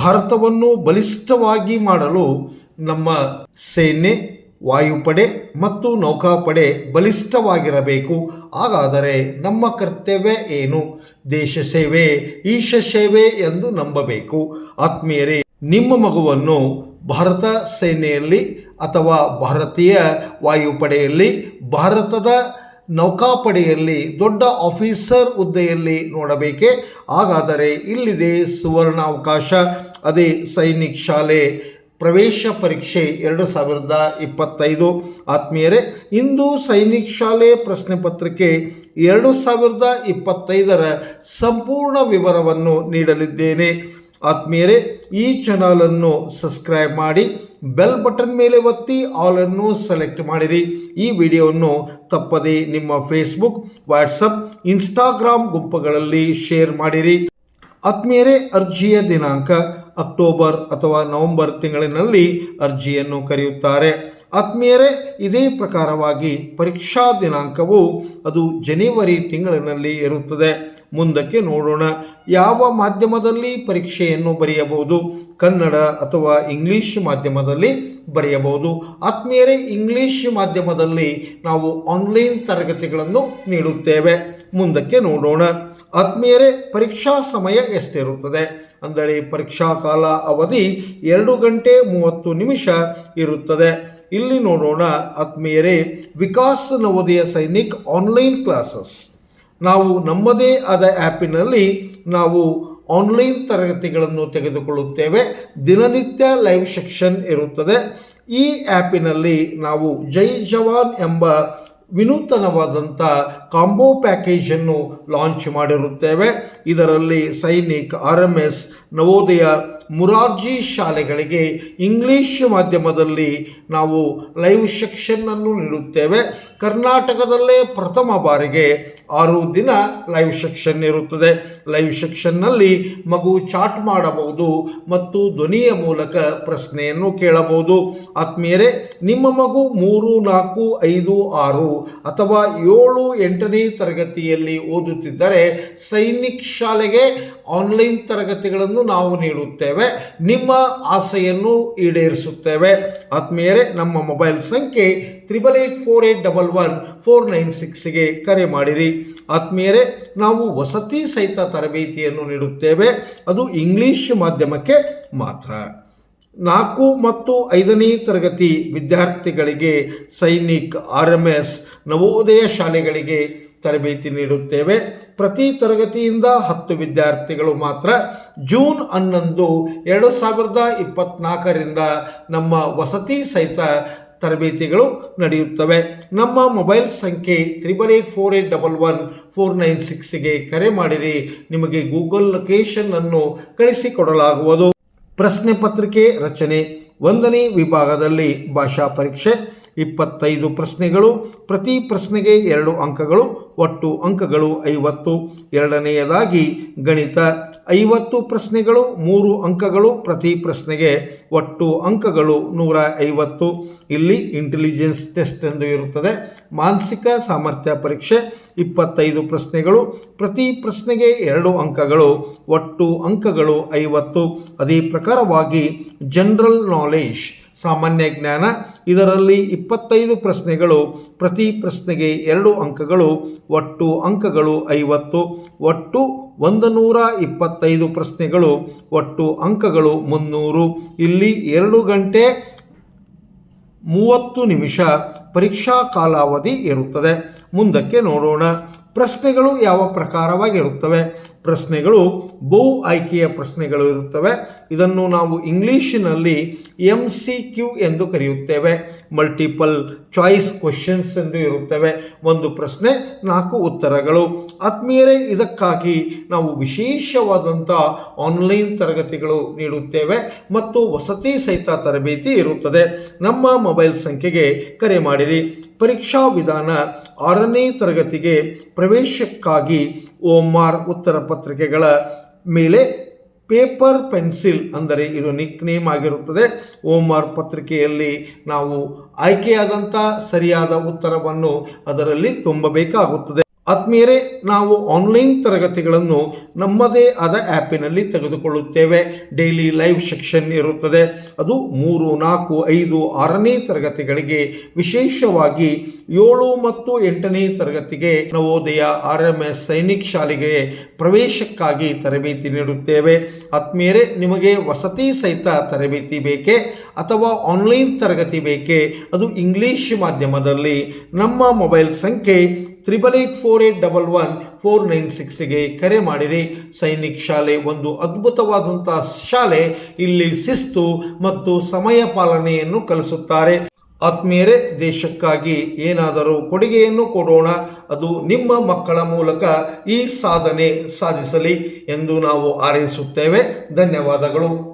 ಭಾರತವನ್ನು ಬಲಿಷ್ಠವಾಗಿ ಮಾಡಲು ನಮ್ಮ ಸೇನೆ, ವಾಯುಪಡೆ ಮತ್ತು ನೌಕಾಪಡೆ ಬಲಿಷ್ಠವಾಗಿರಬೇಕು. ಹಾಗಾದರೆ ನಮ್ಮ ಕರ್ತವ್ಯ ಏನು? ದೇಶ ಸೇವೆ, ಈಶ ಸೇವೆ ಎಂದು ನಂಬಬೇಕು. ಆತ್ಮೀಯರೇ, ನಿಮ್ಮ ಮಗುವನ್ನು ಭಾರತ ಸೇನೆಯಲ್ಲಿ ಅಥವಾ ಭಾರತೀಯ ವಾಯುಪಡೆಯಲ್ಲಿ, ಭಾರತದ ನೌಕಾಪಡೆಯಲ್ಲಿ ದೊಡ್ಡ ಆಫೀಸರ್ ಹುದ್ದೆಯಲ್ಲಿ ನೋಡಬೇಕೆ? ಹಾಗಾದರೆ ಇಲ್ಲಿದೆ ಸುವರ್ಣಾವಕಾಶ. ಅದೇ ಸೈನಿಕ್ ಶಾಲೆ ಪ್ರವೇಶ ಪರೀಕ್ಷೆ ಎರಡು ಸಾವಿರದ ಇಪ್ಪತ್ತೈದು. ಆತ್ಮೀಯರೇ, ಇಂದು ಸೈನಿಕ್ ಶಾಲೆ ಪ್ರಶ್ನೆ ಪತ್ರಿಕೆ ಎರಡು ಸಾವಿರದ ಇಪ್ಪತ್ತೈದರ ಸಂಪೂರ್ಣ ವಿವರವನ್ನು ನೀಡಲಿದ್ದೇನೆ. ಆತ್ಮೀಯರೇ, ಈ ಚಾನಲನ್ನು ಸಬ್ಸ್ಕ್ರೈಬ್ ಮಾಡಿ ಬೆಲ್ ಬಟನ್ ಮೇಲೆ ಒತ್ತಿ ಆಲನ್ನು ಸೆಲೆಕ್ಟ್ ಮಾಡಿರಿ. ಈ ವಿಡಿಯೋವನ್ನು ತಪ್ಪದೆ ನಿಮ್ಮ ಫೇಸ್ಬುಕ್ ವಾಟ್ಸಪ್ ಇನ್ಸ್ಟಾಗ್ರಾಮ್ ಗುಂಪುಗಳಲ್ಲಿ ಶೇರ್ ಮಾಡಿರಿ. ಆತ್ಮೀಯರೇ, ಅರ್ಜಿಯ ದಿನಾಂಕ ಅಕ್ಟೋಬರ್ ಅಥವಾ ನವೆಂಬರ್ ತಿಂಗಳಿನಲ್ಲಿ ಅರ್ಜಿಯನ್ನು ಕರೆಯುತ್ತಾರೆ. ಆತ್ಮೀಯರೇ, ಇದೇ ಪ್ರಕಾರವಾಗಿ ಪರೀಕ್ಷಾ ದಿನಾಂಕವು ಅದು ಜನವರಿ ತಿಂಗಳಿನಲ್ಲಿ ಇರುತ್ತದೆ. ಮುಂದಕ್ಕೆ ನೋಡೋಣ. ಯಾವ ಮಾಧ್ಯಮದಲ್ಲಿ ಪರೀಕ್ಷೆಯನ್ನು ಬರೆಯಬಹುದು? ಕನ್ನಡ ಅಥವಾ ಇಂಗ್ಲಿಷ್ ಮಾಧ್ಯಮದಲ್ಲಿ ಬರೆಯಬಹುದು. ಆತ್ಮೀಯರೇ, ಇಂಗ್ಲಿಷ್ ಮಾಧ್ಯಮದಲ್ಲಿ ನಾವು ಆನ್ಲೈನ್ ತರಗತಿಗಳನ್ನು ನೀಡುತ್ತೇವೆ. ಮುಂದಕ್ಕೆ ನೋಡೋಣ. ಆತ್ಮೀಯರೇ, ಪರೀಕ್ಷಾ ಸಮಯ ಎಷ್ಟಿರುತ್ತದೆ? ಅಂದರೆ ಪರೀಕ್ಷಾ ಕಾಲ ಅವಧಿ ಎರಡು ಗಂಟೆ ಮೂವತ್ತು ನಿಮಿಷ ಇರುತ್ತದೆ. ಇಲ್ಲಿ ನೋಡೋಣ. ಆತ್ಮೀಯರೇ ವಿಕಾಸ್ ನವೋದಯ ಸೈನಿಕ್ ಆನ್ಲೈನ್ ಕ್ಲಾಸಸ್. ನಾವು ನಮ್ಮದೇ ಆದ ಆ್ಯಪಿನಲ್ಲಿ ನಾವು ಆನ್ಲೈನ್ ತರಗತಿಗಳನ್ನು ತೆಗೆದುಕೊಳ್ಳುತ್ತೇವೆ. ದಿನನಿತ್ಯ ಲೈವ್ ಸೆಕ್ಷನ್ ಇರುತ್ತದೆ. ಈ ಆ್ಯಪಿನಲ್ಲಿ ನಾವು ಜೈ ಜವಾನ್ ಎಂಬ ವಿನೂತನವಾದಂಥ ಕಾಂಬೋ ಪ್ಯಾಕೇಜನ್ನು ಲಾಂಚ್ ಮಾಡಿರುತ್ತೇವೆ. ಇದರಲ್ಲಿ Sainik R M S Navodaya Morarji ಶಾಲೆಗಳಿಗೆ ಇಂಗ್ಲಿಷ್ ಮಾಧ್ಯಮದಲ್ಲಿ ನಾವು ಲೈವ್ ಸೆಕ್ಷನ್ನನ್ನು ನೀಡುತ್ತೇವೆ. ಕರ್ನಾಟಕದಲ್ಲೇ ಪ್ರಥಮ ಬಾರಿಗೆ ಆರು ದಿನ ಲೈವ್ ಸೆಕ್ಷನ್ ಇರುತ್ತದೆ. ಲೈವ್ ಸೆಕ್ಷನ್ನಲ್ಲಿ ಮಗು ಚಾಟ್ ಮಾಡಬಹುದು ಮತ್ತು ಧ್ವನಿಯ ಮೂಲಕ ಪ್ರಶ್ನೆಯನ್ನು ಕೇಳಬಹುದು. ಆತ್ಮೀಯರೇ, ನಿಮ್ಮ ಮಗು ಮೂರು, ನಾಲ್ಕು, ಐದು, ಆರು ಅಥವಾ ಏಳು ಎಂಟನೇ ತರಗತಿಯಲ್ಲಿ ಓದುತ್ತಿದ್ದರೆ ಸೈನಿಕ್ ಶಾಲೆಗೆ ಆನ್ಲೈನ್ ತರಗತಿಗಳನ್ನು ನಾವು ನೀಡುತ್ತೇವೆ. ನಿಮ್ಮ ಆಸೆಯನ್ನು ಈಡೇರಿಸುತ್ತೇವೆ. ಆತ್ಮೀಯರೇ, ನಮ್ಮ ಮೊಬೈಲ್ ಸಂಖ್ಯೆ triple eight four eight double one four nine ಸಿಕ್ಸ್ಗೆ ಕರೆ ಮಾಡಿರಿ. ಆತ್ಮೀಯರೇ, ನಾವು ವಸತಿ ಸಹಿತ ತರಬೇತಿಯನ್ನು ನೀಡುತ್ತೇವೆ. ಅದು ಇಂಗ್ಲಿಷ್ ಮಾಧ್ಯಮಕ್ಕೆ ಮಾತ್ರ. ನಾಲ್ಕು ಮತ್ತು ಐದನೇ ತರಗತಿ ವಿದ್ಯಾರ್ಥಿಗಳಿಗೆ Sainik R M S Navodaya ಶಾಲೆಗಳಿಗೆ ತರಬೇತಿ ನೀಡುತ್ತೇವೆ. ಪ್ರತಿ ತರಗತಿಯಿಂದ ಹತ್ತು ವಿದ್ಯಾರ್ಥಿಗಳು ಮಾತ್ರ ಜೂನ್ ಹನ್ನೊಂದು ಎರಡು ಸಾವಿರದ ಇಪ್ಪತ್ತ್ನಾಲ್ಕರಿಂದ ನಮ್ಮ ವಸತಿ ಸಹಿತ ತರಬೇತಿಗಳು ನಡೆಯುತ್ತವೆ. ನಮ್ಮ ಮೊಬೈಲ್ ಸಂಖ್ಯೆ triple eight four eight double one four nine ಸಿಕ್ಸ್ಗೆ ಕರೆ ಮಾಡಿರಿ. ನಿಮಗೆ ಗೂಗಲ್ ಲೊಕೇಶನನ್ನು ಕಳಿಸಿಕೊಡಲಾಗುವುದು. ಪ್ರಶ್ನೆ ಪತ್ರಿಕೆ ರಚನೆ ಒಂದನೇ ವಿಭಾಗದಲ್ಲಿ ಭಾಷಾ ಪರೀಕ್ಷೆ, ಇಪ್ಪತ್ತೈದು ಪ್ರಶ್ನೆಗಳು, ಪ್ರತಿ ಪ್ರಶ್ನೆಗೆ ಎರಡು ಅಂಕಗಳು, ಒಟ್ಟು ಅಂಕಗಳು ಐವತ್ತು. ಎರಡನೆಯದಾಗಿ ಗಣಿತ, ಐವತ್ತು ಪ್ರಶ್ನೆಗಳು, ಮೂರು ಅಂಕಗಳು, ಪ್ರತಿ ಪ್ರಶ್ನೆಗೆ ಒಟ್ಟು ಅಂಕಗಳು ನೂರ ಐವತ್ತು. ಇಲ್ಲಿ ಇಂಟೆಲಿಜೆನ್ಸ್ ಟೆಸ್ಟ್ ಎಂದು ಇರುತ್ತದೆ. ಮಾನಸಿಕ ಸಾಮರ್ಥ್ಯ ಪರೀಕ್ಷೆ, ಇಪ್ಪತ್ತೈದು ಪ್ರಶ್ನೆಗಳು, ಪ್ರತಿ ಪ್ರಶ್ನೆಗೆ ಎರಡು ಅಂಕಗಳು, ಒಟ್ಟು ಅಂಕಗಳು ಐವತ್ತು. ಅದೇ ಪ್ರಕಾರವಾಗಿ ಜನರಲ್ ನಾಲೆಜ್ ಸಾಮಾನ್ಯ ಜ್ಞಾನ. ಇದರಲ್ಲಿ ಇಪ್ಪತ್ತೈದು ಪ್ರಶ್ನೆಗಳು, ಪ್ರತಿ ಪ್ರಶ್ನೆಗೆ ಎರಡು ಅಂಕಗಳು, ಒಟ್ಟು ಅಂಕಗಳು ಐವತ್ತು. ಒಟ್ಟು ಒಂದು ನೂರ ಇಪ್ಪತ್ತೈದು ಪ್ರಶ್ನೆಗಳು, ಒಟ್ಟು ಅಂಕಗಳು ಮುನ್ನೂರು. ಇಲ್ಲಿ ಎರಡು ಗಂಟೆ ಮೂವತ್ತು ನಿಮಿಷ ಪರೀಕ್ಷಾ ಕಾಲಾವಧಿ ಇರುತ್ತದೆ. ಮುಂದಕ್ಕೆ ನೋಡೋಣ. ಪ್ರಶ್ನೆಗಳು ಯಾವ ಪ್ರಕಾರವಾಗಿರುತ್ತವೆ? ಪ್ರಶ್ನೆಗಳು ಬಹು ಆಯ್ಕೆಯ ಪ್ರಶ್ನೆಗಳು ಇರುತ್ತವೆ. ಇದನ್ನು ನಾವು ಇಂಗ್ಲೀಷಿನಲ್ಲಿ ಎಂ ಸಿ ಕ್ಯೂ ಎಂದು ಕರೆಯುತ್ತೇವೆ. ಮಲ್ಟಿಪಲ್ ಚಾಯ್ಸ್ ಕ್ವಶನ್ಸ್ ಎಂದು ಇರುತ್ತವೆ. ಒಂದು ಪ್ರಶ್ನೆ, ನಾಲ್ಕು ಉತ್ತರಗಳು. ಆತ್ಮೀಯರೇ, ಇದಕ್ಕಾಗಿ ನಾವು ವಿಶೇಷವಾದಂಥ ಆನ್ಲೈನ್ ತರಗತಿಗಳು ನೀಡುತ್ತೇವೆ ಮತ್ತು ವಸತಿ ಸಹಿತ ತರಬೇತಿ ಇರುತ್ತದೆ. ನಮ್ಮ ಮೊಬೈಲ್ ಸಂಖ್ಯೆಗೆ ಕರೆ ಮಾಡಿರಿ. ಪರೀಕ್ಷಾ ವಿಧಾನ ಆರನೇ ತರಗತಿಗೆ ಪ್ರವೇಶಕ್ಕಾಗಿ ಓಮಾರ್ ಉತ್ತರ ಪತ್ರಿಕೆಗಳ ಮೇಲೆ ಪೇಪರ್ ಪೆನ್ಸಿಲ್ ಅಂದರೆ ಇದು ನಿಕ್ ನೇಮ್ ಆಗಿರುತ್ತದೆ. ಓಮಾರ್ ಪತ್ರಿಕೆಯಲ್ಲಿ ನಾವು ಆಯ್ಕೆಯಾದಂಥ ಸರಿಯಾದ ಉತ್ತರವನ್ನು ಅದರಲ್ಲಿ ತುಂಬಬೇಕಾಗುತ್ತದೆ. ಆತ್ಮೀಯರೇ, ನಾವು ಆನ್ಲೈನ್ ತರಗತಿಗಳನ್ನು ನಮ್ಮದೇ ಆದ ಆ್ಯಪಿನಲ್ಲಿ ತೆಗೆದುಕೊಳ್ಳುತ್ತೇವೆ. ಡೈಲಿ ಲೈವ್ ಸೆಕ್ಷನ್ ಇರುತ್ತದೆ. ಅದು ಮೂರು, ನಾಲ್ಕು, ಐದು, ಆರನೇ ತರಗತಿಗಳಿಗೆ ವಿಶೇಷವಾಗಿ ಏಳು ಮತ್ತು ಎಂಟನೇ ತರಗತಿಗೆ Navodaya R M S Sainik ಶಾಲೆಗೆ ಪ್ರವೇಶಕ್ಕಾಗಿ ತರಬೇತಿ ನೀಡುತ್ತೇವೆ. ಆತ್ಮೀಯರೇ, ನಿಮಗೆ ವಸತಿ ಸಹಿತ ತರಬೇತಿ ಬೇಕೇ ಅಥವಾ ಆನ್ಲೈನ್ ತರಗತಿ ಬೇಕೇ? ಅದು ಇಂಗ್ಲೀಷ್ ಮಾಧ್ಯಮದಲ್ಲಿ ನಮ್ಮ ಮೊಬೈಲ್ ಸಂಖ್ಯೆ triple eight four eight double one four nine ಸಿಕ್ಸ್ಗೆ ಕರೆ ಮಾಡಿರಿ. ಸೈನಿಕ್ ಶಾಲೆ ಒಂದು ಅದ್ಭುತವಾದಂಥ ಶಾಲೆ. ಇಲ್ಲಿ ಶಿಸ್ತು ಮತ್ತು ಸಮಯ ಪಾಲನೆಯನ್ನು ಕಲಿಸುತ್ತಾರೆ. ಆತ್ಮೀಯರೇ, ದೇಶಕ್ಕಾಗಿ ಏನಾದರೂ ಕೊಡುಗೆಯನ್ನು ಕೊಡೋಣ. ಅದು ನಿಮ್ಮ ಮಕ್ಕಳ ಮೂಲಕ ಈ ಸಾಧನೆ ಸಾಧಿಸಲಿ ಎಂದು ನಾವು ಹಾರೈಸುತ್ತೇವೆ. ಧನ್ಯವಾದಗಳು.